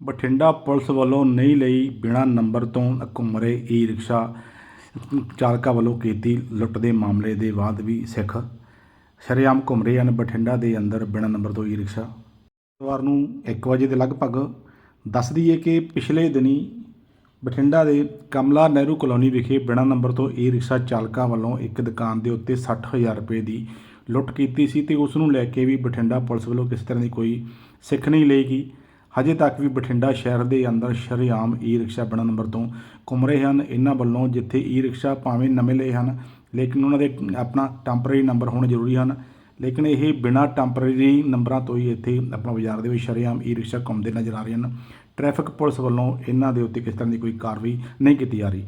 Bathinda police ਵੱਲੋਂ ਨਹੀਂ ਲਈ ਬਿਨਾਂ ਨੰਬਰ ਤੋਂ ਘੁੰਮ ਰਹੇ ਈ ਰਿਕਸ਼ਾ ਚਾਲਕਾਂ ਵੱਲੋਂ ਕੀਤੀ ਲੁੱਟ ਦੇ ਮਾਮਲੇ ਦੇ ਬਾਅਦ ਵੀ ਸਿੱਖ ਸ਼ਰੇਆਮ ਘੁੰਮ ਰਹੇ ਹਨ ਬਠਿੰਡਾ ਦੇ ਅੰਦਰ ਬਿਨਾਂ ਨੰਬਰ ਤੋਂ ਈ ਰਿਕਸ਼ਾ ਐਤਵਾਰ ਨੂੰ 1 ਵਜੇ ਦੇ ਲਗਭਗ ਦੱਸ ਦਈਏ ਕਿ ਪਿਛਲੇ ਦਿਨੀ ਬਠਿੰਡਾ ਦੇ ਕਮਲਾ ਨਹਿਰੂ ਕਲੋਨੀ ਵਿਖੇ ਬਿਨਾਂ ਨੰਬਰ ਤੋਂ ਈ ਰਿਕਸ਼ਾ ਚਾਲਕਾਂ ਵੱਲੋਂ ਇੱਕ ਦੁਕਾਨ ਦੇ ਉੱਤੇ 60000 ਰੁਪਏ ਦੀ ਲੁੱਟ ਕੀਤੀ ਸੀ ਤੇ ਉਸ ਨੂੰ ਲੈ ਕੇ ਵੀ ਬਠਿੰਡਾ ਪੁਲਿਸ ਵੱਲੋਂ ਕਿਸੇ ਤਰ੍ਹਾਂ ਦੀ ਕੋਈ ਸਿੱਖ ਨਹੀਂ ਲਈ ਗਈ ਹਜੇ ਤੱਕ ਵੀ ਬਠਿੰਡਾ ਸ਼ਹਿਰ ਦੇ ਅੰਦਰ ਸ਼ਰੇਆਮ ਈ ਰਿਕਸ਼ਾ ਬਿਨਾਂ ਨੰਬਰ ਤੋਂ ਘੁੰਮ ਰਹੇ ਹਨ। ਇਹਨਾਂ ਵੱਲੋਂ ਜਿੱਥੇ ਈ ਰਿਕਸ਼ਾ ਭਾਵੇਂ ਨਵੇਂ ਲਏ ਹਨ, ਲੇਕਿਨ ਉਹਨਾਂ ਦੇ ਆਪਣਾ ਟੈਂਪਰੇਰੀ ਨੰਬਰ ਹੋਣੇ ਜ਼ਰੂਰੀ ਹਨ। ਲੇਕਿਨ ਇਹ ਬਿਨਾਂ ਟੈਂਪਰੇਰੀ ਨੰਬਰਾਂ ਤੋਂ ਹੀ ਇੱਥੇ ਆਪਣਾ ਬਾਜ਼ਾਰ ਦੇ ਵਿੱਚ ਸ਼ਰੇਆਮ ਈ ਰਿਕਸ਼ਾ ਘੁੰਮਦੇ ਨਜ਼ਰ ਆ ਰਹੇ ਹਨ। ਟ੍ਰੈਫਿਕ ਪੁਲਿਸ ਵੱਲੋਂ ਇਹਨਾਂ ਦੇ ਉੱਤੇ ਕਿਸ ਤਰ੍ਹਾਂ ਦੀ ਕੋਈ ਕਾਰਵਾਈ ਨਹੀਂ ਕੀਤੀ ਜਾ ਰਹੀ।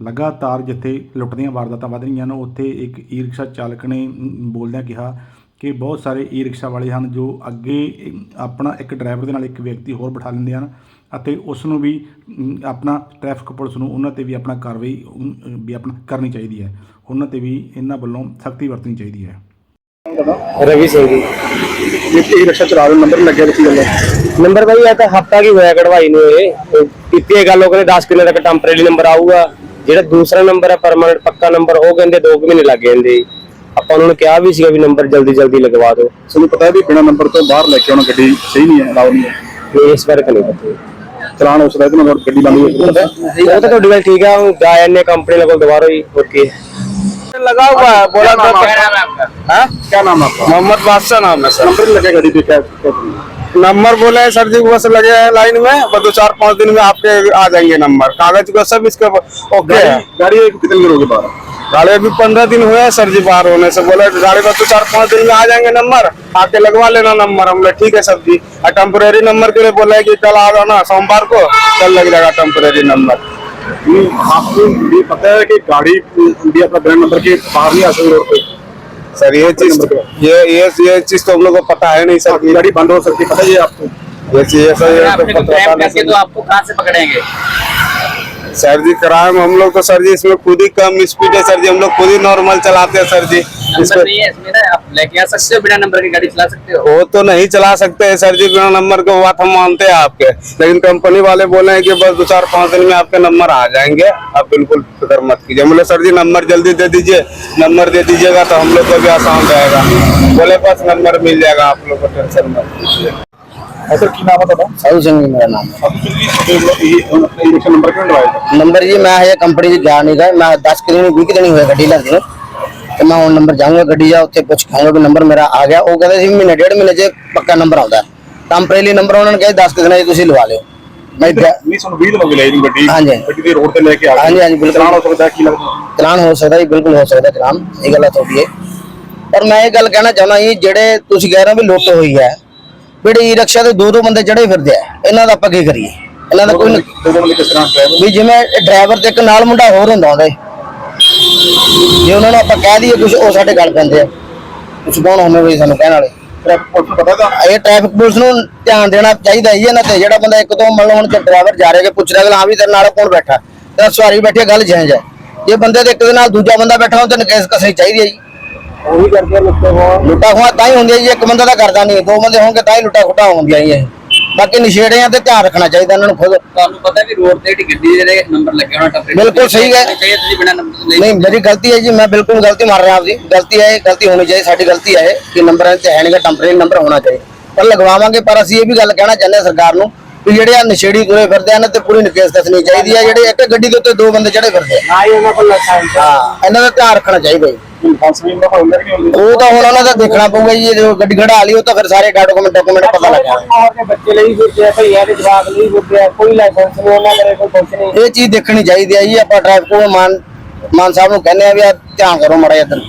ਲਗਾਤਾਰ ਜਿੱਥੇ ਲੁੱਟ ਦੀਆਂ ਵਾਰਦਾਤਾਂ ਵਧ ਰਹੀਆਂ ਹਨ, ਉੱਥੇ ਇੱਕ ਈ ਰਿਕਸ਼ਾ ਚਾਲਕ ਨੇ ਬੋਲਦਿਆਂ ਕਿਹਾ ਕਿ ਬਹੁਤ ਸਾਰੇ ਈ ਰਿਕਸ਼ਾ ਵਾਲੇ ਹਨ ਜੋ ਅੱਗੇ ਆਪਣਾ ਇੱਕ ਡਰਾਈਵਰ ਦੇ ਨਾਲ ਇੱਕ ਵਿਅਕਤੀ ਹੋਰ ਬਿਠਾ ਲੈਂਦੇ ਹਨ ਅਤੇ ਉਸ ਨੂੰ ਵੀ ਆਪਣਾ ਟ੍ਰੈਫਿਕ ਪੁਲਿਸ ਨੂੰ ਉਹਨਾਂ ਤੇ ਵੀ ਆਪਣਾ ਕਾਰਵਾਈ ਵੀ ਆਪਣਾ ਕਰਨੀ ਚਾਹੀਦੀ ਹੈ। ਉਹਨਾਂ ਤੇ ਵੀ ਇਹਨਾਂ ਵੱਲੋਂ ਸਖਤੀ ਵਰਤਣੀ ਚਾਹੀਦੀ ਹੈ। ਰਵੀ ਸਿੰਘ ਜੀ। ਇਹ ਰਿਕਸ਼ਾ ਚਲਾ ਰਹੇ ਨੰਬਰ ਲੱਗਿਆ ਵਿੱਚ ਗੱਲ? ਨੰਬਰ ਭਾਈ ਇਹ ਤਾਂ ਹਫਤਾ ਕੀ ਹੋਇਆ ਕਢਵਾਈ ਨੂੰ ਇਹ। ਕੀਤੀ ਇਹ ਗੱਲ ਉਹ ਕਹਿੰਦੇ 10 ਕਿਲੋ ਤੱਕ ਟੈਂਪਰੇਰੀ ਨੰਬਰ ਆਊਗਾ। ਜਿਹੜਾ ਦੂਸਰਾ ਨੰਬਰ ਹੈ ਪਰਮਾਨੈਂਟ ਪੱਕਾ ਨੰਬਰ ਉਹ ਕਹਿੰਦੇ 2 ਮਹੀਨੇ ਲੱਗ ਜਾਂਦੇ। ਜੀ। ਆਪਾਂ ਉਹਨਾਂ ਨੂੰ ਕਿਹਾ ਵੀ ਸੀਗਾ ਵੀ ਨੰਬਰ ਜਲਦੀ ਜਲਦੀ ਲਗਵਾ ਦਿਓ ਤੁਹਾਨੂੰ ਪਤਾ ਹੈ ਵੀ ਬਿਨਾ ਨੰਬਰ ਤੋਂ ਬਾਹਰ ਲੈ ਕੇ ਆਉਣਾ ਗੱਡੀ ਸਹੀ ਨਹੀਂ ਹੈ ਅਲਾਉ ਨਹੀਂ ਹੈ ਵੀ ਇਸ ਬਾਰੇ ਤਾਂ ਨਹੀਂ ਪਤਾ ਜੀ। ਚਲਾਨ ਉਸ ਦਾ ਇਹਦੇ ਨਾਲ ਗੱਡੀ ਬੰਦ ਹੋਈ ਹੈ ਉਹ ਤਾਂ ਤੁਹਾਡੀ ਗੱਲ ਠੀਕ ਹੈ ਹੁਣ ਗਾਇ ਨੇ ਕੰਪਨੀ ਕੋਲ ਦੁਬਾਰਾ ਹੀ ਹੋਰ ਕੀ ਹੈ लगा हुआ है बोला था हाँ? क्या नाम है आपका मोहम्मद बादशाह नाम है सर नंबर नहीं लगे गाड़ी पे क्या क्या नंबर बोले हैं सर जी बस लगे हैं लाइन में बस दो चार पाँच दिन में आपके आ जाएंगे नंबर कागज का सब इसका ओके है गाड़ी गाड़ी एक कितने दिन हो गए बाहर गाड़ी अभी पंद्रह दिन हुए हैं सर जी बाहर होने से। बोले गाड़ी बस दो चार पाँच दिन में आ जाएँगे नंबर। आके लगवा लेना नंबर। हम बोले ठीक है सर जी। और टेम्पोरेरी नंबर के लिए बोला है कि कल आ जाना सोमवार को कल लग जाएगा टेम्पोरेरी नंबर। आपको ये पता है कि गाड़ी भी अपना बिना नंबर के बाहर नहीं आ सकती रोड पे सर ये चीज़ ये ये ये चीज़ तो हम लोग को पता है नहीं सर। आपकी गाड़ी बंद हो सकती है पता है ये आपको। ये चीज़ ये सर ये तो तो तो आपको कहाँ से पकड़ेंगे? सर जी क्राइम हम लोग तो सर जी इसमें खुद ही कम स्पीड है सर जी हम लोग खुद ही नॉर्मल चलाते हैं सर जी नंबर इसमें नहीं है इसमें ना आप लेके आ सकते हो बिना नंबर की गाड़ी चला सकते हो। वो तो नहीं चला सकते हैं सर जी बिना नंबर के बात हम मानते हैं आपके। लेकिन कंपनी वाले बोले हैं कि बस दो चार पाँच दिन में आपके नंबर आ जाएँगे। आप बिल्कुल फ़िक्र मत कीजिए। बोले सर जी नंबर जल्दी दे दीजिए नंबर दे दीजिएगा तो हम लोग को भी आसान रहेगा। बोले बस नंबर मिल जाएगा आप लोग को टेंशन मत कीजिए। ਸਾਧੂ ਸਿੰਘ ਜੀ ਮੇਰਾ ਨਾਮ ਨੰਬਰ ਜੀ ਮੈਂ ਹਜੇ ਕੰਪਨੀ 'ਚ ਗਿਆ ਨਹੀਂ ਮੈਂ 10 ਕਿਲੋ ਨੂੰ 20 ਕਿਲੋ ਹੋਇਆ ਗੱਡੀ ਲੈਂਦੇ ਨੂੰ ਤੇ ਮੈਂ ਹੁਣ ਨੰਬਰ ਜਾਊਂਗਾ ਗੱਡੀ ਦਾ ਉੱਥੇ ਪੁੱਛ ਖਾਊਂਗਾ ਵੀ ਨੰਬਰ ਮੇਰਾ ਆ ਗਿਆ। ਉਹ ਕਹਿੰਦੇ ਸੀ ਮਹੀਨੇ ਡੇਢ ਮਹੀਨੇ 'ਚ ਪੱਕਾ ਨੰਬਰ ਆਉਂਦਾ ਟੈਂਪਰੇਰੀ ਨੰਬਰ ਉਹਨਾਂ ਨੇ ਕਿਹਾ 10 ਕਿਲੋ ਜੀ ਤੁਸੀਂ ਲਵਾ ਲਿਓ। ਮੈਂ ਗਿਆ- ਤੁਹਾਨੂੰ 20 ਦਿਨ ਹੋ ਗਏ ਲੈ ਜੀ ਗੱਡੀ ਦੇ ਰੋਡ ਤੇ ਲੈ ਕੇ ਆ ਗਏ। ਹਾਂਜੀ, ਹਾਂਜੀ, ਬਿਲਕੁਲ। ਚਲਾਨ ਹੋ ਸਕਦਾ ਕੀ ਲੱਗਦਾ? ਚਲਾਨ ਹੋ ਸਕਦਾ ਜੀ ਬਿਲਕੁਲ ਹੋ ਸਕਦਾ ਚਲਾਨ। ਇਹ ਗੱਲ ਤਾਂ ਤੁਹਾਡੀ ਹੈ ਪਰ ਮੈਂ ਇਹ ਗੱਲ ਕਹਿਣਾ ਚਾਹੁੰਦਾ ਜੀ ਜਿਹੜੇ ਤੁਸੀਂ ਕਹਿ ਰਹੇ ਹੋ ਵੀ ਲੁੱਟ ਹੋਈ ਹੈ ਜਿਹੜੇ ਈ ਰਿਕਸ਼ਾ ਦੇ ਦੋ ਦੋ ਬੰਦੇ ਚੜੇ ਫਿਰਦੇ ਆ ਇਹਨਾਂ ਦਾ ਆਪਾਂ ਕੀ ਕਰੀਏ? ਇਹਨਾਂ ਦਾ ਕੋਈ ਨ- ਦੋ ਬੰਦੇ ਕਿਸ ਤਰ੍ਹਾਂ ਡਰਾਈਵਰ ਵੀ ਜਿਵੇਂ ਡਰਾਈਵਰ ਤੇ ਇੱਕ ਨਾਲ ਮੁੰਡਾ ਹੋਰ ਹੁੰਦਾ ਉਹਦੇ। ਜੇ ਉਹਨਾਂ ਨੂੰ ਆਪਾਂ ਕਹਿ ਦਈਏ ਕੁਝ ਉਹ ਸਾਡੇ ਗੱਲ ਪੈਂਦੇ ਆ। ਕੁਝ ਕੌਣ ਹੋਵੇ ਵੀ ਸਾਨੂੰ ਕਹਿਣ ਵਾਲੇ? ਟ੍ਰੈਫਿਕ ਪੁਲਿਸ ਨੂੰ ਪਤਾ ਤਾਂ? ਇਹ ਟ੍ਰੈਫਿਕ ਪੁਲਿਸ ਨੂੰ ਧਿਆਨ ਦੇਣਾ ਚਾਹੀਦਾ ਜੀ ਇਹਨਾਂ ਤੇ। ਜਿਹੜਾ ਬੰਦਾ ਇੱਕ ਦੋ ਮੰਨ ਲਓ ਹੁਣ ਡਰਾਈਵਰ ਜਾ ਰਿਹਾ ਕਿ ਪੁੱਛ ਰਿਹਾ ਕਿ ਹਾਂ ਵੀ ਤੇਰੇ ਨਾਲ ਕੌਣ ਬੈਠਾ? ਤੇਰਾ ਸਵਾਰੀ ਬੈਠੀ ਹੈ, ਗੱਲ ਜਾਇਜ਼ ਹੈ ਜੇ ਬੰਦੇ ਦੇ ਇੱਕ ਦੇ ਨਾਲ ਦੂਜਾ ਬੰਦਾ ਬੈਠਾ ਹੋਵੇ ਤਾਂ ਨਕੇਸ ਕਸਣੀ ਚਾਹੀਦੀ ਹੈ ਜੀ। ਉਹੀ ਕਰਕੇ ਲੁੱਟੇ ਹੋ ਲੁੱਟਾ ਖੋਆ ਤਾਂ ਹੀ ਹੁੰਦੀ ਹੈ ਜੀ ਇੱਕ ਬੰਦਾ ਤਾਂ ਕਰਦਾ ਨਹੀਂ ਦੋ ਬੰਦੇ ਹੋਣਗੇ ਤਾਂ ਹੀ ਲੁੱਟਾ ਖੁੱਟਾ ਹੁੰਦੀਆਂ ਹੀ ਇਹ। ਬਾਕੀ ਨਸ਼ੇੜਿਆਂ ਤੇ ਧਿਆਨ ਰੱਖਣਾ ਚਾਹੀਦਾ ਉਹਨਾਂ ਨੂੰ ਖੁਦ। ਤੁਹਾਨੂੰ ਪਤਾ ਵੀ ਰੋਡ ਤੇ ਜਿਹੜੀ ਗੱਡੀ ਜਿਹੜੇ ਨੰਬਰ ਲੱਗੇ ਹੋਣਾ ਟੱਪੇ ਬਿਲਕੁਲ ਸਹੀ ਹੈ। ਚਾਹੀਏ ਤੁਸੀਂ ਬਿਨਾਂ ਨੰਬਰ ਤੋਂ ਨਹੀਂ ਨਹੀਂ ਮੇਰੀ ਗਲਤੀ ਹੈ ਜੀ ਮੈਂ ਬਿਲਕੁਲ ਗਲਤੀ ਮੰਨ ਰਿਹਾ ਆਪਦੀ ਗਲਤੀ ਹੈ ਇਹ ਗਲਤੀ ਹੋਣੀ ਚਾਹੀਦੀ ਸਾਡੀ ਗਲਤੀ ਹੈ ਕਿ ਨੰਬਰਾਂ ਤੇ ਹੈ ਨਹੀਂਗਾ ਟੈਂਪਰੇਰੀ ਨੰਬਰ ਹੋਣਾ ਚਾਹੀਦਾ। ਪਰ ਲਗਵਾਵਾਂਗੇ ਪਰ ਅਸੀਂ ਇਹ ਵੀ ਗੱਲ ਕਹਿਣਾ ਚਾਹੁੰਦੇ ਹਾਂ ਸਰਕਾਰ ਨੂੰ ਵੀ ਜਿਹੜੇ ਆ ਨਸ਼ੇੜੀ ਤੁਰੇ ਫਿਰਦੇ ਹਨ ਤੇ ਪੂਰੀ ਨਕੇਸ ਦੱਸਣੀ ਚਾਹੀਦੀ ਹੈ। ਜਿਹੜੇ ਇੱਕ ਗੱਡੀ ਦੇ ਉੱਤੇ ਦੋ ਬੰਦੇ ਚੜੇ ਫਿਰਦੇ ਆ। ਨਾ ਹੀ ਉਹਨਾਂ ਕੋਲ ਲਾਇਸੈਂਸ ਹਾਂ ਇਹਨਾਂ ਦਾ ਧਿਆਨ ਰੱਖਣਾ ਚਾਹੀਦਾ ਜੀ। ਉਹ ਤਾਂ ਹੁਣ ਉਹਨਾਂ ਦਾ ਦੇਖਣਾ ਪਊਗਾ ਜੀ ਜੇ ਗੱਡੀ ਖੜਾ ਲਈ ਉਹ ਤਾਂ ਫਿਰ ਸਾਰੇ ਡਾਕੂਮੈਂਟ ਡਾਕੂਮੈਂਟ ਪਤਾ ਲੱਗ ਜਾਣਾ ਬੱਚੇ ਲਈ ਗੁੱਟਿਆ ਭਈਆ ਦੇ ਜਵਾਕ ਲਈ ਕੋਈ ਲਾਇਸੈਂਸ ਨਹੀਂ ਉਹਨਾਂ ਕਰੇ ਕੁਝ ਨਹੀਂ। ਇਹ ਚੀਜ਼ ਦੇਖਣੀ ਚਾਹੀਦੀ ਹੈ ਜੀ ਆਪਾਂ ਡਰਾਈਵਰ ਕੋਲ ਮਾਨ ਸਾਹਿਬ ਨੂੰ ਕਹਿੰਦੇ ਵੀ ਧਿਆਨ ਕਰੋ ਮੜਾ ਇੱਧਰ।